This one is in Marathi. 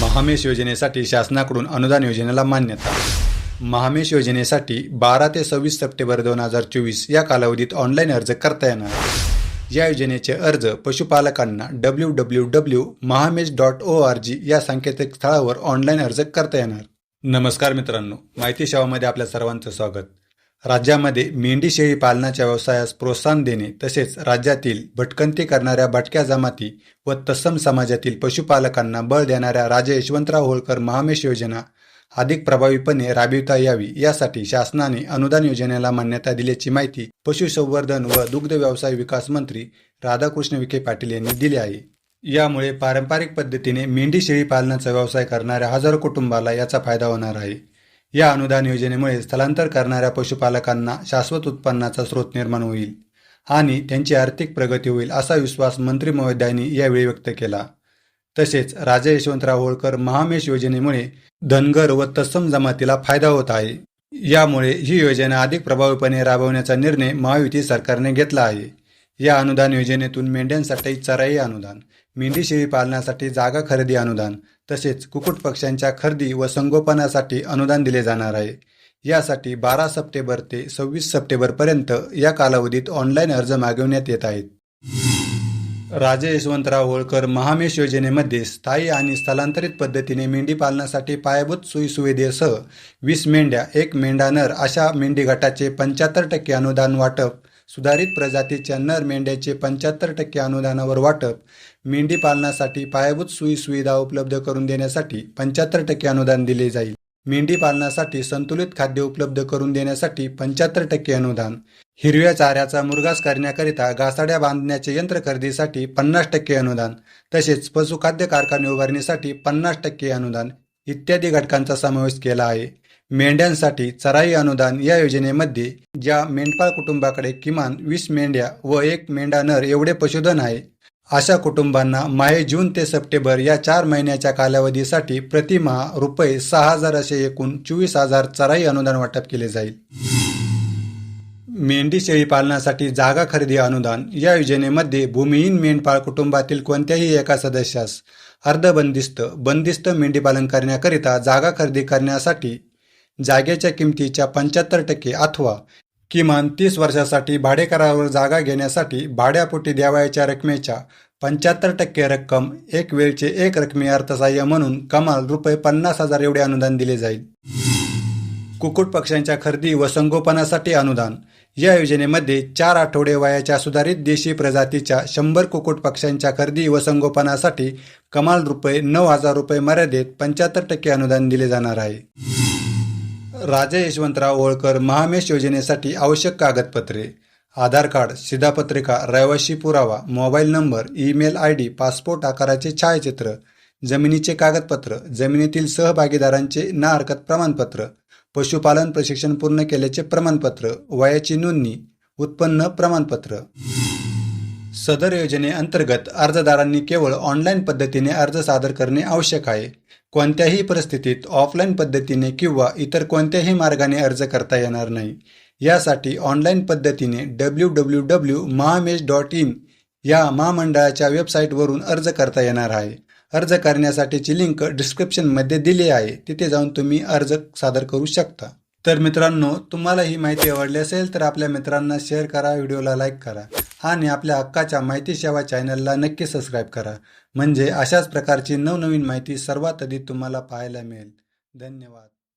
महामेश योजनेसाठी शासनाकडून अनुदान योजनेला मान्यता. महामेश योजनेसाठी बारा ते सव्वीस सप्टेंबर दोन हजार चोवीस या कालावधीत ऑनलाईन अर्ज करता येणार. या योजनेचे अर्ज पशुपालकांना W W W Mahamesh dot O R G या संकेतस्थळावर ऑनलाईन अर्ज करता येणार. नमस्कार मित्रांनो माहिती सेवामध्ये आपल्या सर्वांचं स्वागत. राज्यामध्ये मेंढी शेळी पालनाच्या व्यवसायास प्रोत्साहन देणे तसेच राज्यातील भटकंती करणाऱ्या भटक्या जमाती व तत्सम समाजातील पशुपालकांना बळ देणाऱ्या राजे यशवंतराव होळकर महामेश योजना अधिक प्रभावीपणे राबविता यावी यासाठी शासनाने अनुदान योजनेला मान्यता दिल्याची माहिती पशुसंवर्धन व दुग्ध व्यवसाय विकास मंत्री राधाकृष्ण विखे पाटील यांनी दिली आहे. यामुळे पारंपरिक पद्धतीने मेंढी शेळी पालनाचा व्यवसाय करणाऱ्या हजारो कुटुंबाला याचा फायदा होणार आहे. या अनुदान योजनेमुळे स्थलांतर करणाऱ्या पशुपालकांना शाश्वत उत्पन्नाचा स्रोत निर्माण होईल आणि त्यांची आर्थिक प्रगती होईल असा विश्वास मंत्री महोदयांनी यावेळी व्यक्त केला. तसेच राजा यशवंतराव होळकर महामेश योजनेमुळे धनगर व तत्सम जमातीला फायदा होत आहे. यामुळे ही योजना अधिक प्रभावीपणे राबवण्याचा निर्णय महायुती सरकारने घेतला आहे. या अनुदान योजनेतून मेंढ्यांसाठी चराई अनुदान मेंढी शेळी पालनासाठी जागा खरेदी अनुदान तसेच कुकुट पक्ष्यांच्या खरेदी व संगोपनासाठी अनुदान दिले जाणार आहे. यासाठी बारा सप्टेंबर ते सव्वीस सप्टेंबरपर्यंत या कालावधीत ऑनलाईन अर्ज मागवण्यात येत आहेत. राजे यशवंतराव होळकर महामेश योजनेमध्ये स्थायी आणि स्थलांतरित पद्धतीने मेंढी पालनासाठी पायाभूत सोयीसुविधेसह वीस मेंढ्या एक मेंढा नर अशा मेंढी गटाचे पंच्याहत्तर टक्के अनुदान वाटप सुधारित प्रजातीच्या नर मेंढ्याचे पंच्याहत्तर टक्के अनुदानावर वाटप मेंढी पालनासाठी पायाभूत सोयीसुविधा उपलब्ध करून देण्यासाठी पंच्याहत्तर टक्के अनुदान दिले जाईल. मेंढी पालनासाठी संतुलित खाद्य उपलब्ध करून देण्यासाठी पंच्याहत्तर टक्के अनुदान. हिरव्या चाऱ्याचा मुरगास करण्याकरिता घासाड्या बांधण्याचे यंत्र खरेदीसाठी पन्नास टक्के अनुदान तसेच पशुखाद्य कारखाने उभारणीसाठी पन्नास टक्के अनुदान इत्यादी घटकांचा समावेश केला आहे. मेंढ्यांसाठी चराई अनुदान या योजनेमध्ये ज्या मेंढपाळ कुटुंबाकडे किमान वीस मेंढ्या व एक मेंढा नर एवढे पशुधन आहे अशा कुटुंबांना माहे जून ते सप्टेंबर या चार महिन्याच्या कालावधीसाठी प्रतिमहा रुपये सहा हजार असे एकूण चोवीस हजार चराई अनुदान वाटप केले जाईल. मेंढी शेळी पालनासाठी जागा खरेदी अनुदान या योजनेमध्ये भूमिहीन मेंढपाळ कुटुंबातील कोणत्याही एका सदस्यास अर्धबंदिस्त बंदिस्त मेंढीपालन करण्याकरिता जागा खरेदी करण्यासाठी जागेच्या किमतीच्या पंच्याहत्तर टक्के अथवा किमान तीस वर्षासाठी भाडेकरावर जागा घेण्यासाठी भाड्यापोटी द्यावयाच्या रकमेच्या पंच्याहत्तर टक्के रक्कम एक वेळचे एक रकमी अर्थसहाय्य म्हणून कमाल रुपये पन्नास हजार एवढे अनुदान दिले जाईल. कुक्कुट पक्ष्यांच्या खरेदी व संगोपनासाठी अनुदान. या योजनेमध्ये चार आठवडे वयाच्या सुधारित देशी प्रजातीच्या शंभर कुक्कुट पक्ष्यांच्या खरेदी व संगोपनासाठी कमाल रुपये नऊ हजार रुपये मर्यादेत पंच्याहत्तर टक्के अनुदान दिले जाणार आहे. राजे यशवंतराव होळकर महामेश योजनेसाठी आवश्यक कागदपत्रे आधार कार्ड शिधापत्रिका रहिवाशी पुरावा mobile number email I D passport आकाराचे छायाचित्र जमिनीचे कागदपत्र जमिनीतील सहभागीदारांचे ना हरकत प्रमाणपत्र पशुपालन प्रशिक्षण पूर्ण केल्याचे प्रमाणपत्र वयाची नोंदणी उत्पन्न प्रमाणपत्र. सदर योजनेअंतर्गत अर्जदारांनी केवळ ऑनलाईन पद्धतीने अर्ज सादर करणे आवश्यक आहे. कोणत्याही परिस्थितीत ऑफलाईन पद्धतीने किंवा इतर कोणत्याही मार्गाने अर्ज करता येणार नाही. यासाठी ऑनलाईन पद्धतीने W W W Mahamesh dot in या महामंडळाच्या वेबसाईटवरून अर्ज करता येणार आहे. अर्ज करण्यासाठीची लिंक डिस्क्रिप्शनमध्ये दिली आहे. तिथे जाऊन तुम्ही अर्ज सादर करू शकता. तर मित्रांनो तुम्हाला ही माहिती आवडली असेल तर आपल्या मित्रांना शेअर करा व्हिडिओला लाईक करा. आणि आपल्या हक्काच्या माहिती सेवा चॅनलला नक्की सबस्क्राईब करा. म्हणजे अशाच प्रकारची नवनवीन माहिती सर्वात आधी तुम्हाला पाहायला मिळेल. धन्यवाद.